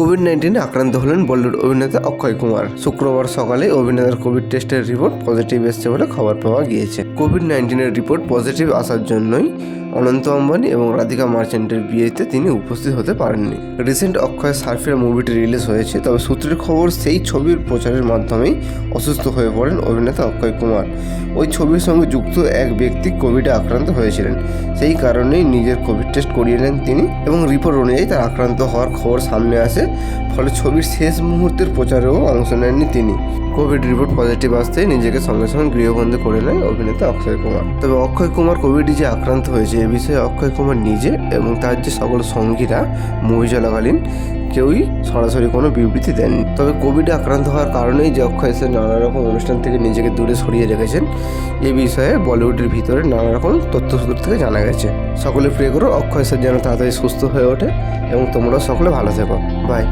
Covid নাইন্টিনে আক্রান্ত হলেন বলিউড অভিনেতা অক্ষয় কুমার। শুক্রবার সকালে অভিনেতার কোভিড টেস্টের রিপোর্ট পজিটিভ এসছে বলে খবর পাওয়া গিয়েছে। কোভিড নাইন্টিনের রিপোর্ট পজিটিভ আসার জন্যই অনন্ত অম্বানি এবং রাধিকা মার্চেন্টের বিয়েতে তিনি উপস্থিত হতে পারেননি। রিসেন্ট অক্ষয় সার্ফিয়া মুভিটি রিলিজ হয়েছে, তবে সূত্রের খবর সেই ছবির প্রচারের মাধ্যমেই অসুস্থ হয়ে পড়েন অভিনেতা অক্ষয় কুমার। ওই ছবির সঙ্গে যুক্ত এক ব্যক্তি কোভিডে আক্রান্ত হয়েছিলেন। সেই কারণেই নিজের কোভিড টেস্ট করিয়ে নেন তিনি এবং রিপোর্ট অনুযায়ী তার আক্রান্ত হওয়ার খবর সামনে আসে। ফলে ছবির শেষ মুহূর্তের প্রচারেও অংশ নেননি তিনি। কোভিড রিপোর্ট পজিটিভ আসতেই নিজেকে সঙ্গে সঙ্গে গৃহবন্দী করে নেয় অভিনেতা অক্ষয় কুমার। তবে অক্ষয় কুমার কোভিডে যে আক্রান্ত হয়েছে এ বিষয়ে অক্ষয় কুমার নিজে এবং তার যে সকল সঙ্গীরা মুভি চলাকালীন কেউই সরাসরি কোনো বিবৃতি দেননি। তবে কোভিডে আক্রান্ত হওয়ার কারণেই যে অক্ষয় এসে নানা রকম অনুষ্ঠান থেকে নিজেকে দূরে সরিয়ে রেখেছেন, এ বিষয়ে বলিউডের ভিতরে নানা রকম তথ্যসূত্র থেকে জানা গেছে। সকলে প্রে করো, অক্ষয় স্যার যেন তাড়াতাড়ি সুস্থ হয়ে ওঠে এবং তোমরা সকলে ভালো থেকো। বাই